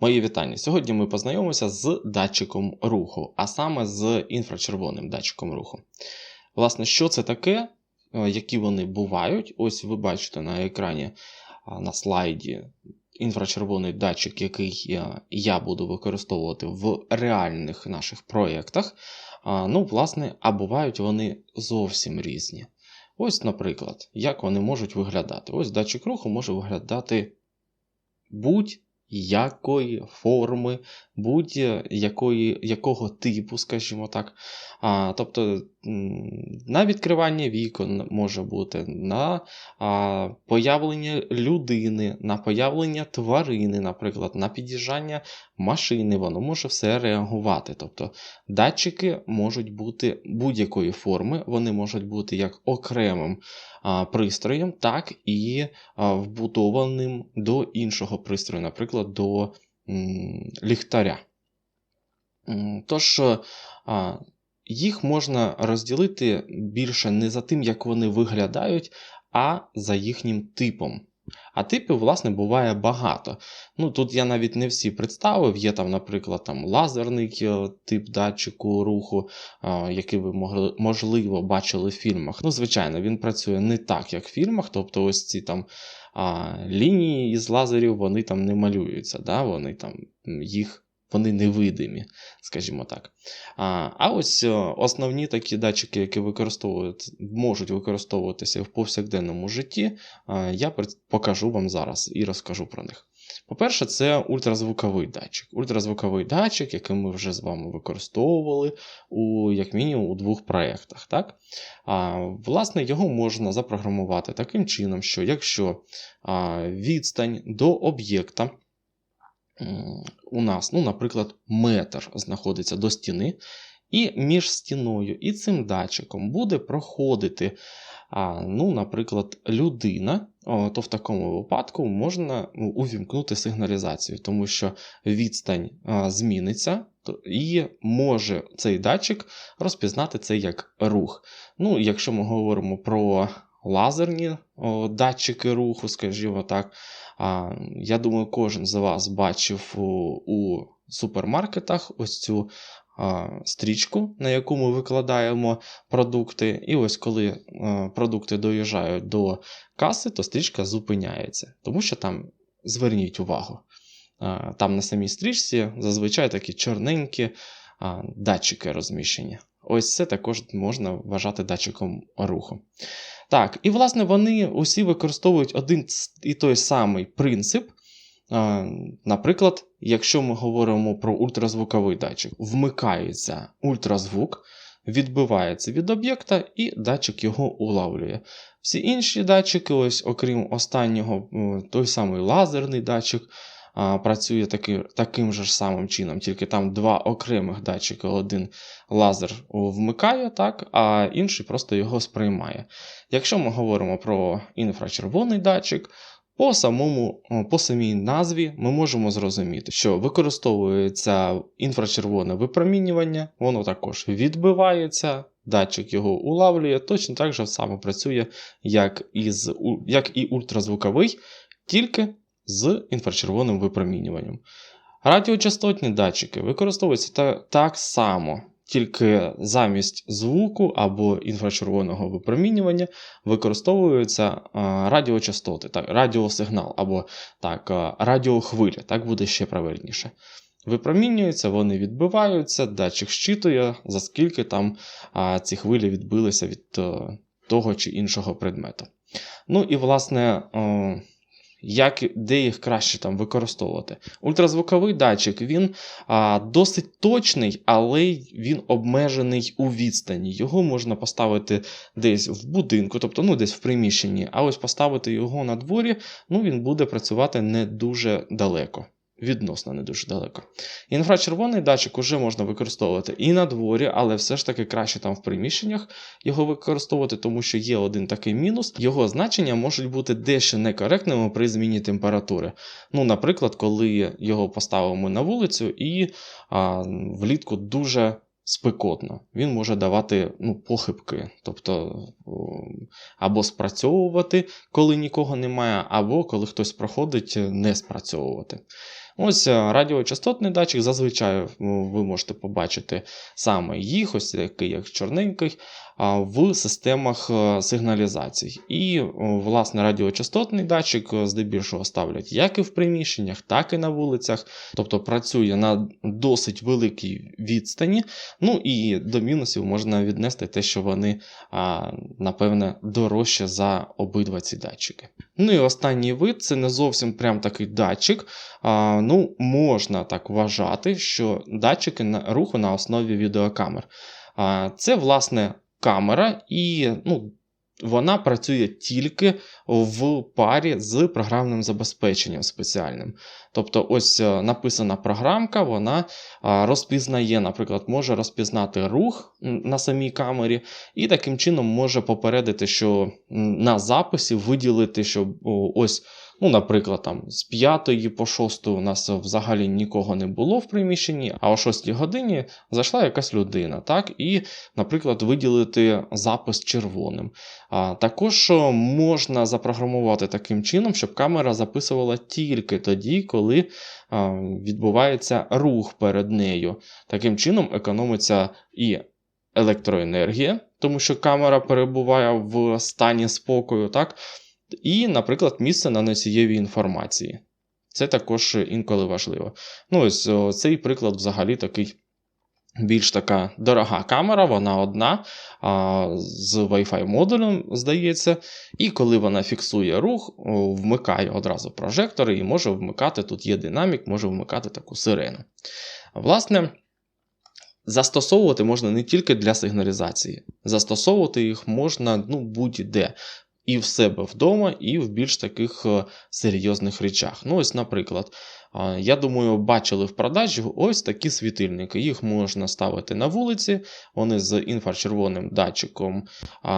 Мої вітання. Сьогодні ми познайомимося з датчиком руху, а саме з інфрачервоним датчиком руху. Власне, що це таке, е, які вони бувають? Ось ви бачите на екрані на слайді інфрачервоний датчик, який я, я буду використовувати в реальних наших проєктах. Ну, власне, а бувають вони зовсім різні. Ось, наприклад, як вони можуть виглядати. Ось датчик руху може виглядати будь якої форми, будь-якої якого типу, скажімо так. А, Тобто на відкривання вікон може бути, на а, появлення людини, на появлення тварини, наприклад, на під'їжджання машини, воно може все реагувати. Тобто датчики можуть бути будь-якої форми, вони можуть бути як окремим а, пристроєм, так і а, вбудованим до іншого пристрою, наприклад, до м, ліхтаря. Тож, їх можна розділити більше не за тим, як вони виглядають, а за їхнім типом. А типів, власне, буває багато. Ну, Тут я навіть не всі представив. Є там, наприклад, там лазерний е, тип датчику руху, який ви могли, можливо бачили в фільмах. Ну, звичайно, він працює не так, як в фільмах. Тобто, ось ці там а, лінії із лазерів вони там не малюються. да? Вони там їх вони невидимі, скажімо так. А а ось е, основні такі датчики, які використовують, можуть використовуватися в повсякденному житті, я покажу вам зараз і розкажу про них. По-перше, це ультразвуковий датчик. Ультразвуковий датчик, який ми вже з вами використовували у, як мінімум у двох проєктах. Власне, його можна запрограмувати таким чином, що якщо а, відстань до об'єкта у нас, ну, наприклад, метр знаходиться до стіни, і між стіною і цим датчиком буде проходити, ну, наприклад, людина, то в такому випадку можна ну, увімкнути сигналізацію, тому що відстань зміниться. І може цей датчик розпізнати це як рух. Ну, Якщо ми говоримо про лазерні датчики руху, скажімо так, Я думаю, кожен з вас бачив у, супермаркетах ось цю стрічку, на яку ми викладаємо продукти. І ось коли а, продукти доїжджають до каси, то стрічка зупиняється. Тому що там зверніть увагу. А, там на самій стрічці зазвичай такі чорненькі датчики розміщені. Ось це також можна вважати датчиком руху. Так, і власне вони усі використовують один і той самий принцип. Наприклад, якщо ми говоримо про ультразвуковий датчик, вмикається ультразвук, відбивається від об'єкта, і датчик його улавлює. Всі інші датчики, ось, окрім останнього, той самий лазерний датчик, працює таки, таким же самим чином, тільки там два окремих датчики, один лазер вмикає, так, а інший просто його сприймає. Якщо ми говоримо про інфрачервоний датчик, по самому, по самій назві ми можемо зрозуміти, що використовується інфрачервоне випромінювання, воно також відбивається, датчик його улавлює, точно так же саме працює, як, із, як і ультразвуковий, тільки з інфрачервоним випромінюванням. Радіочастотні датчики використовуються так само, тільки замість звуку або інфрачервоного випромінювання використовуються радіочастоти, так, радіосигнал або так, радіохвиля, так буде ще правильніше. Випромінюються, вони відбиваються, датчик щитує, за скільки там а, ці хвилі відбилися від а, того чи іншого предмету. Ну і, власне, а, як, де їх краще там використовувати. Ультразвуковий датчик він а, досить точний, але він обмежений у відстані. Його можна поставити десь в будинку, тобто ну, десь в приміщенні, а ось поставити його на дворі, ну, він буде працювати не дуже далеко відносно не дуже далеко. Інфрачервоний датчик вже можна використовувати і на дворі, але все ж таки краще там в приміщеннях його використовувати, тому що є один такий мінус. Його значення можуть бути дещо некоректними при зміні температури. Ну, Наприклад, коли його поставимо на вулицю і а, влітку дуже. Спекотно, він може давати ну, похибки, тобто або спрацьовувати, коли нікого немає, або коли хтось проходить, не спрацьовувати. Ось е, радіочастотний датчик, зазвичай ви можете побачити саме їх, ось такий як чорненький, в системах е, сигналізацій. І, власне, радіочастотний датчик е, здебільшого ставлять як і в приміщеннях, так і на вулицях. Тобто працює на досить великій відстані. Ну і до мінусів можна віднести те, що вони, напевне, дорожче за обидва ці датчики. Ну і останній вид це не зовсім прям такий датчик. А, Ну, Можна так вважати, що датчики руху на основі відеокамер. А, Це, власне, камера, і ну, вона працює тільки в парі з програмним забезпеченням спеціальним. Тобто, ось е, написана програмка, вона розпізнає, наприклад, може розпізнати рух на самій камері, і таким чином може попередити, що на записі виділити, що ось. Ну, наприклад, там з 5 по 6 у нас взагалі нікого не було в приміщенні, а о 6 годині зайшла якась людина, так, і, наприклад, виділити запис червоним. А, Також можна запрограмувати таким чином, щоб камера записувала тільки тоді, коли а, відбувається рух перед нею. Таким чином економиться і електроенергія, тому що камера перебуває в стані спокою. так, і, наприклад, місце на носієвій інформації. Це також інколи важливо. Ну, ось цей приклад взагалі такий. Більш така дорога камера, вона одна а, з Wi-Fi модулем, здається. І коли вона фіксує рух, вмикає одразу прожектори і може вмикати, тут є динамік, може вмикати таку сирену. Власне, застосовувати можна не тільки для сигналізації, застосовувати їх можна ну, будь-де і в себе вдома, і в більш таких е, серйозних речах. Ну, ось, наприклад, я думаю, бачили в продажі ось такі світильники. Їх можна ставити на вулиці, вони з інфрачервоним датчиком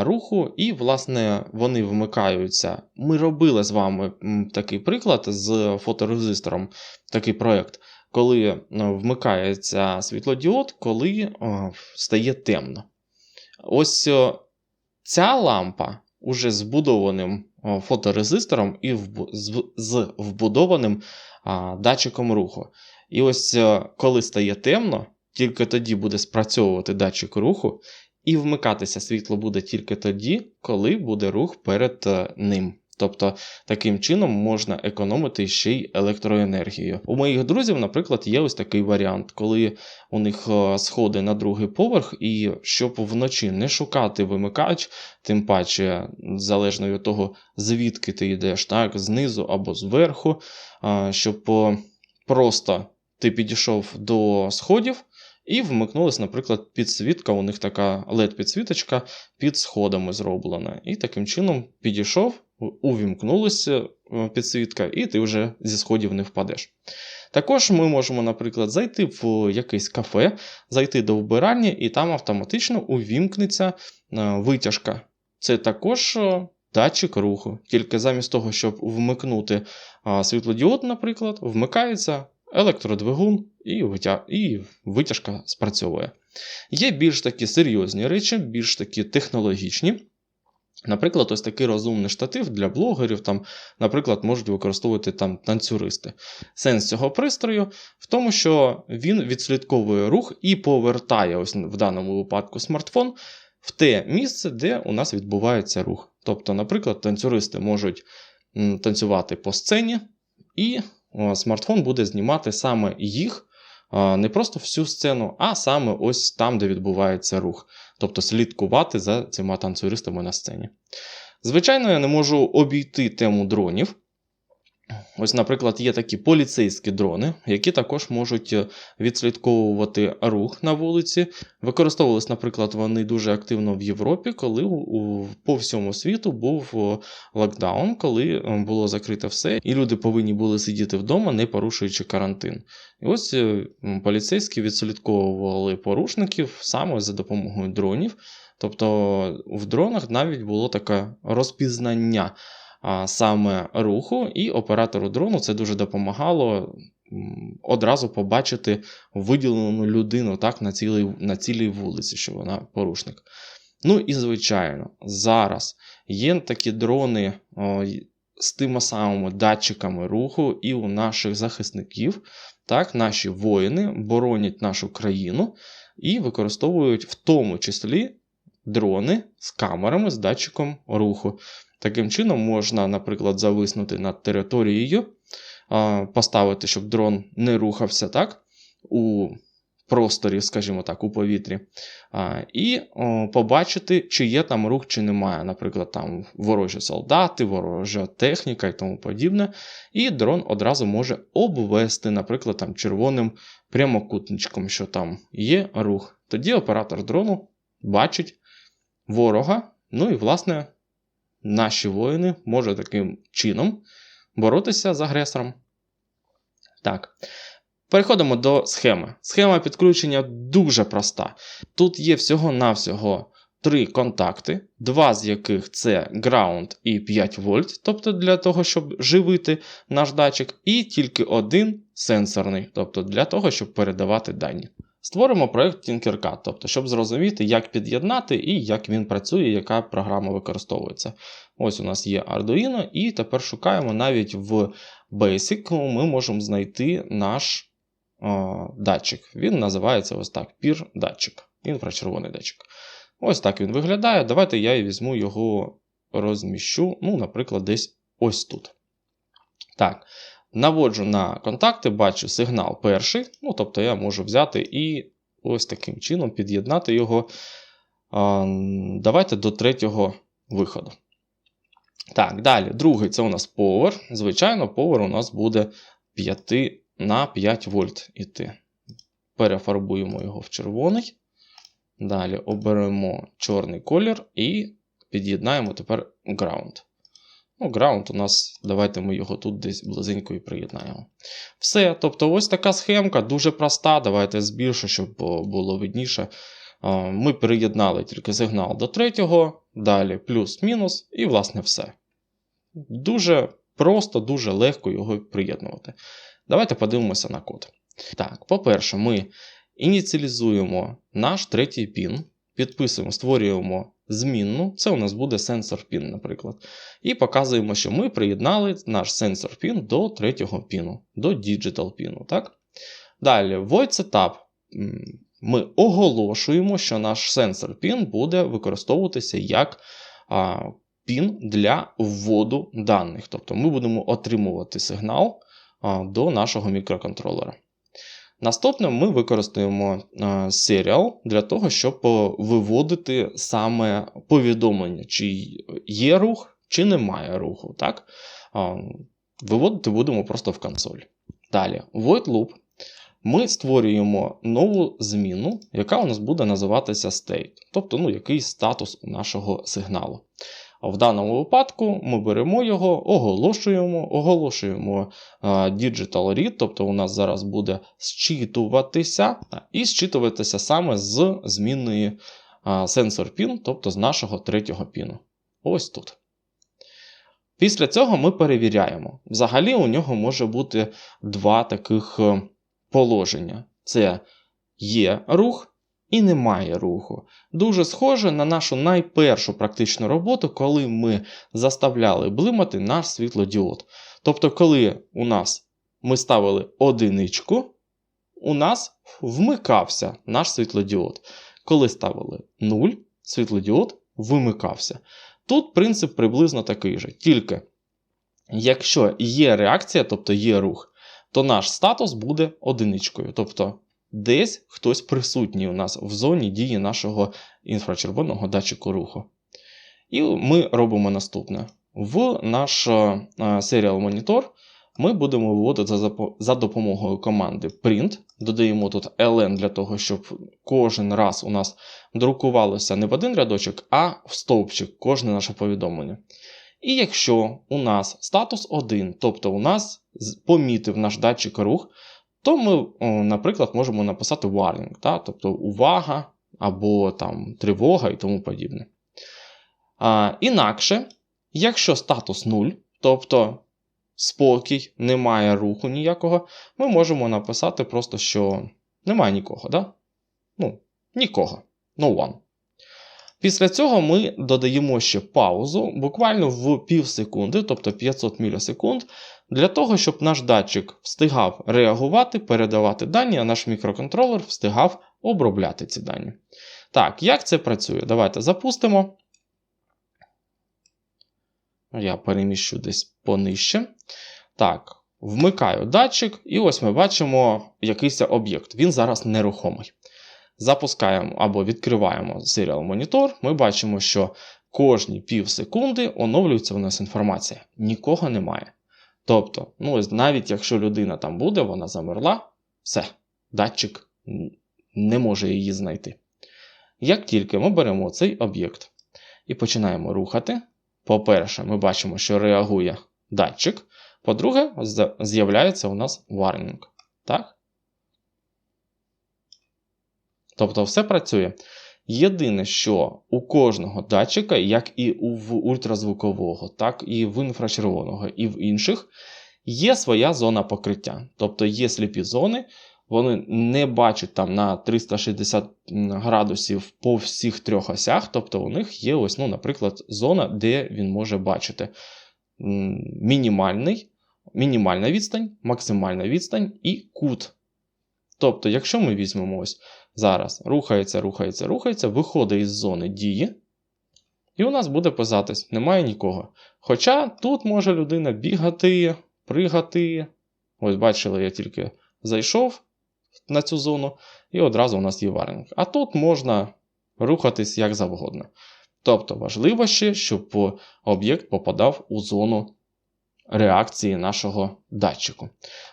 руху, і, власне, вони вмикаються. Ми робили з вами такий приклад з фоторезистором, такий проєкт, коли вмикається світлодіод, коли стає темно. Ось ця лампа уже збудованим фоторезистором і з вбудованим датчиком руху. І ось е, коли стає темно, тільки тоді буде спрацьовувати датчик руху, і вмикатися світло буде тільки тоді, коли буде рух перед е, ним. Тобто таким чином можна економити ще й електроенергію. У моїх друзів, наприклад, є ось такий варіант, коли у них е, сходи на другий поверх, і щоб вночі не шукати вимикач, тим паче, залежно від того, звідки ти йдеш, так, знизу або зверху, щоб просто ти підійшов до сходів. І вмикнулась, наприклад, підсвітка. У них така LED-підсвіточка під сходами зроблена. І таким чином підійшов, увімкнулася е, підсвітка, і ти вже зі сходів не впадеш. Також ми можемо, наприклад, зайти в якесь кафе, зайти до вбиральні, і там автоматично увімкнеться е, витяжка. Це також е, датчик руху. Тільки замість того, щоб вмикнути світлодіод, наприклад, вмикається електродвигун і витяжка спрацьовує. Є більш такі серйозні речі, більш такі технологічні. Наприклад, ось такий розумний штатив для блогерів, там, наприклад, можуть використовувати там танцюристи. Сенс цього пристрою в тому, що він відслідковує рух і повертає, ось в даному випадку, смартфон в те місце, де у нас відбувається рух. Тобто, наприклад, танцюристи можуть танцювати по сцені, і смартфон буде знімати саме їх, не просто всю сцену, а саме ось там, де відбувається рух тобто слідкувати за цими танцюристами на сцені. Звичайно, я не можу обійти тему дронів. Ось, наприклад, є такі поліцейські дрони, які також можуть е, відслідковувати рух на вулиці. Використовувалися, наприклад, вони дуже активно в Європі, коли по всьому світу був е, локдаун, коли е, було закрите все, і люди повинні були сидіти вдома, не порушуючи карантин. І ось поліцейські відслідковували порушників саме за допомогою дронів. Тобто в дронах навіть було таке розпізнання саме руху, і оператору дрону це дуже допомагало одразу побачити виділену людину так, на цілій, на цілій вулиці, що вона порушник. Ну і звичайно, зараз є такі дрони, з тими самими датчиками руху і у наших захисників. Так, Наші воїни боронять нашу країну і використовують в тому числі дрони з камерами з датчиком руху. Таким чином, можна, наприклад, зависнути над територією, поставити, щоб дрон не рухався так, у просторі, скажімо так, у повітрі, і побачити, чи є там рух, чи немає. Наприклад, там ворожі солдати, ворожа техніка і тому подібне. І дрон одразу може обвести, наприклад, там червоним прямокутничком, що там є рух. Тоді оператор дрону бачить ворога, ну і, власне, наші воїни можуть таким чином боротися з агресором. Так. Переходимо до схеми. Схема підключення дуже проста. Тут є всього-навсього три контакти, два з яких це ground і 5 вольт, тобто для того, щоб живити наш датчик, і тільки один сенсорний, тобто для того, щоб передавати дані. Створимо проєкт Tinkercad, тобто, щоб зрозуміти, як під'єднати і як він працює, яка програма використовується. Ось у нас є Arduino, і тепер шукаємо навіть в Basic, ми можемо знайти наш о, датчик. Він називається ось так: пір-датчик, інфрачервоний датчик. Ось так він виглядає. Давайте я і візьму його розміщу, ну, наприклад, десь ось тут. Так. Наводжу на контакти, бачу сигнал перший. Ну, тобто я можу взяти і ось таким чином під'єднати його. Давайте до третього виходу. Так, далі. Другий це у нас power. Звичайно, power у нас буде 5 на 5 вольт іти. Перефарбуємо його в червоний. Далі оберемо чорний колір і під'єднаємо тепер ground. Ну, Ground у нас, давайте ми його тут десь близенько і приєднаємо. Все. Тобто, ось така схемка, дуже проста. Давайте збільшу, щоб було видніше. Ми приєднали тільки сигнал до третього, далі плюс-мінус, і, власне, все. Дуже просто, дуже легко його приєднувати. Давайте подивимося на код. Так, по-перше, ми ініціалізуємо наш третій пін, підписуємо, створюємо змінну, це у нас буде сенсор пін, наприклад. І показуємо, що ми приєднали наш сенсор пін до третього піну, до Digital піну. Так? Далі, void setup. Ми оголошуємо, що наш сенсор пін буде використовуватися як а, пін для вводу даних. Тобто ми будемо отримувати сигнал а, до нашого мікроконтролера. Наступне ми використаємо серіал для того, щоб виводити саме повідомлення, чи є рух, чи немає руху. Так? Виводити будемо просто в консоль. Далі, void loop. Ми створюємо нову зміну, яка у нас буде називатися state, тобто ну, якийсь статус нашого сигналу. В даному випадку ми беремо його, оголошуємо, оголошуємо Digital Read, тобто у нас зараз буде зчитуватися, і зчитуватися саме з змінної сенсор пін, тобто з нашого третього піну. Ось тут. Після цього ми перевіряємо. Взагалі, у нього може бути два таких е, положення: це є рух і немає руху. Дуже схоже на нашу найпершу практичну роботу, коли ми заставляли блимати наш світлодіод. Тобто, коли у нас ми ставили одиничку, у нас вмикався наш світлодіод. Коли ставили 0, світлодіод вимикався. Тут принцип приблизно такий же. Тільки якщо є реакція, тобто є рух, то наш статус буде одиничкою. Тобто десь хтось присутній у нас в зоні дії нашого інфрачервоного датчику руху. І ми робимо наступне: в наш серіал монітор ми будемо виводити за допомогою команди print. Додаємо тут ln для того, щоб кожен раз у нас друкувалося не в один рядочок, а в стовпчик кожне наше повідомлення. І якщо у нас статус 1, тобто у нас помітив наш датчик рух, то ми, наприклад, можемо написати warning, та? тобто увага або там тривога і тому подібне. А, Інакше, якщо статус 0, тобто спокій, немає руху ніякого, ми можемо написати просто, що немає нікого. Да? Ну, Нікого. No one. Після цього ми додаємо ще паузу буквально в пів секунди, тобто 500 мілісекунд, для того, щоб наш датчик встигав реагувати, передавати дані, а наш мікроконтролер встигав обробляти ці дані. Так, як це працює? Давайте запустимо. Я переміщу десь понижче. Так, вмикаю датчик, і ось ми бачимо якийсь об'єкт. Він зараз нерухомий. Запускаємо або відкриваємо Serial монітор. Ми бачимо, що кожні пів секунди оновлюється у нас інформація. Нікого немає. Тобто, ну ось навіть якщо людина там буде, вона замерла, все, датчик не може її знайти. Як тільки ми беремо цей об'єкт і починаємо рухати, по-перше, ми бачимо, що реагує датчик. По-друге, з'являється у нас warning. Так? Тобто все працює. Єдине, що у кожного датчика, як і у ультразвукового, так і в інфрачервоного, і в інших, є своя зона покриття. Тобто є сліпі зони, вони не бачать там на 360 градусів по всіх трьох осях. Тобто у них є ось, ну, наприклад, зона, де він може бачити мінімальний, мінімальна відстань, максимальна відстань і кут. Тобто, якщо ми візьмемо ось зараз рухається, рухається, рухається, виходить із зони дії, і у нас буде писатись, немає нікого. Хоча тут може людина бігати, пригати. Ось, бачили, я тільки зайшов на цю зону, і одразу у нас є варінг. А тут можна рухатись як завгодно. Тобто важливо ще, щоб об'єкт попадав у зону реакції нашого датчику.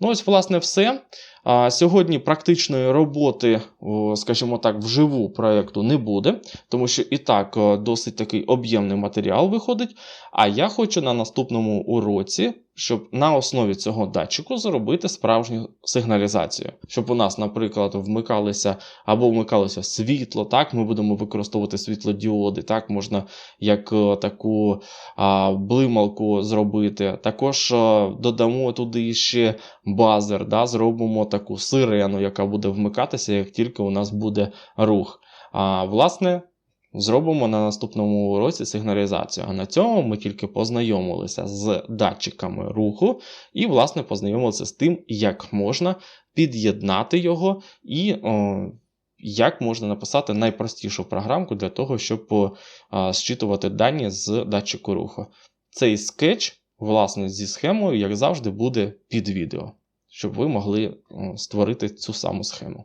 Ну, ось, власне, все. А Сьогодні практичної роботи, скажімо так, вживу проєкту не буде, тому що і так досить такий об'ємний матеріал виходить. А я хочу на наступному уроці, щоб на основі цього датчику зробити справжню сигналізацію. Щоб у нас, наприклад, вмикалися або вмикалося світло, так, ми будемо використовувати світлодіоди, так, можна як таку а, блималку зробити. Також а, додамо туди ще базер, да, зробимо таку сирену, яка буде вмикатися, як тільки у нас буде рух. А власне, зробимо на наступному уроці сигналізацію. А на цьому ми тільки познайомилися з датчиками руху і, власне, познайомилися з тим, як можна під'єднати його і. О, як можна написати найпростішу програмку для того, щоб зчитувати дані з датчику руху. Цей скетч, власне, зі схемою, як завжди, буде під відео щоб ви могли створити цю саму схему.